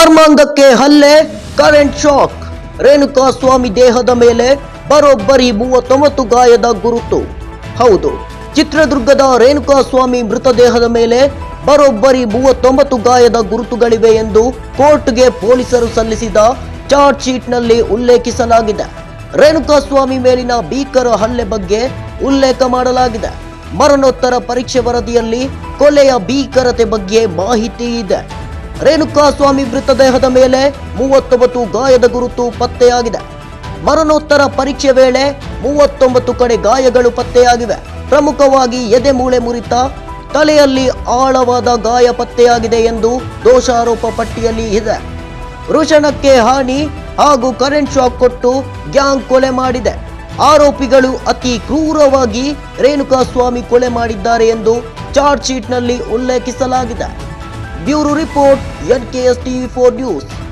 ಮರ್ಮಾಂಗಕ್ಕೆ ಹಲ್ಲೆ current shock Renuka ಸ್ವಾಮಿ ದೇಹದ ಮೇಲೆ ಬರೋಬ್ಬರಿ ಮೂವತ್ತೊಂಬತ್ತು ಗಾಯದ ಗುರುತು. ಹೌದು, ಚಿತ್ರದುರ್ಗದ ರೇಣುಕಾ ಸ್ವಾಮಿ ಮೃತದೇಹದ ಮೇಲೆ ಬರೋಬ್ಬರಿ ಮೂವತ್ತೊಂಬತ್ತು ಗಾಯದ ಗುರುತುಗಳಿವೆ ಎಂದು ಕೋರ್ಟ್ಗೆ ಪೊಲೀಸರು ಸಲ್ಲಿಸಿದ ಚಾರ್ಜ್ ಶೀಟ್ನಲ್ಲಿ ಉಲ್ಲೇಖಿಸಲಾಗಿದೆ. ರೇಣುಕಾ ಸ್ವಾಮಿ ಮೇಲಿನ ಭೀಕರ ಹಲ್ಲೆ ಬಗ್ಗೆ ಉಲ್ಲೇಖ ಮಾಡಲಾಗಿದೆ. ಮರಣೋತ್ತರ ಪರೀಕ್ಷೆ ವರದಿಯಲ್ಲಿ ಕೊಲೆಯ ಭೀಕರತೆ ಬಗ್ಗೆ ಮಾಹಿತಿ ಇದೆ. ರೇಣುಕಾ ಸ್ವಾಮಿ ಮೃತದೇಹದ ಮೇಲೆ ಮೂವತ್ತೊಂಬತ್ತು ಗಾಯದ ಗುರುತು ಪತ್ತೆಯಾಗಿದೆ. ಮರಣೋತ್ತರ ಪರೀಕ್ಷೆ ವೇಳೆ ಮೂವತ್ತೊಂಬತ್ತು ಕಡೆ ಗಾಯಗಳು ಪತ್ತೆಯಾಗಿವೆ. ಪ್ರಮುಖವಾಗಿ ಎದೆ ಮೂಳೆ ಮುರಿತ, ತಲೆಯಲ್ಲಿ ಆಳವಾದ ಗಾಯ ಪತ್ತೆಯಾಗಿದೆ ಎಂದು ದೋಷಾರೋಪ ಪಟ್ಟಿಯಲ್ಲಿ ಇದೆ. ವೃಷಣಕ್ಕೆ ಹಾನಿ ಹಾಗೂ ಕರೆಂಟ್ ಶಾಕ್ ಕೊಟ್ಟು ಗ್ಯಾಂಗ್ ಕೊಲೆ ಮಾಡಿದೆ. ಆರೋಪಿಗಳು ಅತಿ ಕ್ರೂರವಾಗಿ ರೇಣುಕಾಸ್ವಾಮಿ ಕೊಲೆ ಮಾಡಿದ್ದಾರೆ ಎಂದು ಚಾರ್ಜ್ ಶೀಟ್ನಲ್ಲಿ ಉಲ್ಲೇಖಿಸಲಾಗಿದೆ. Bureau Report, NKSTV4 News.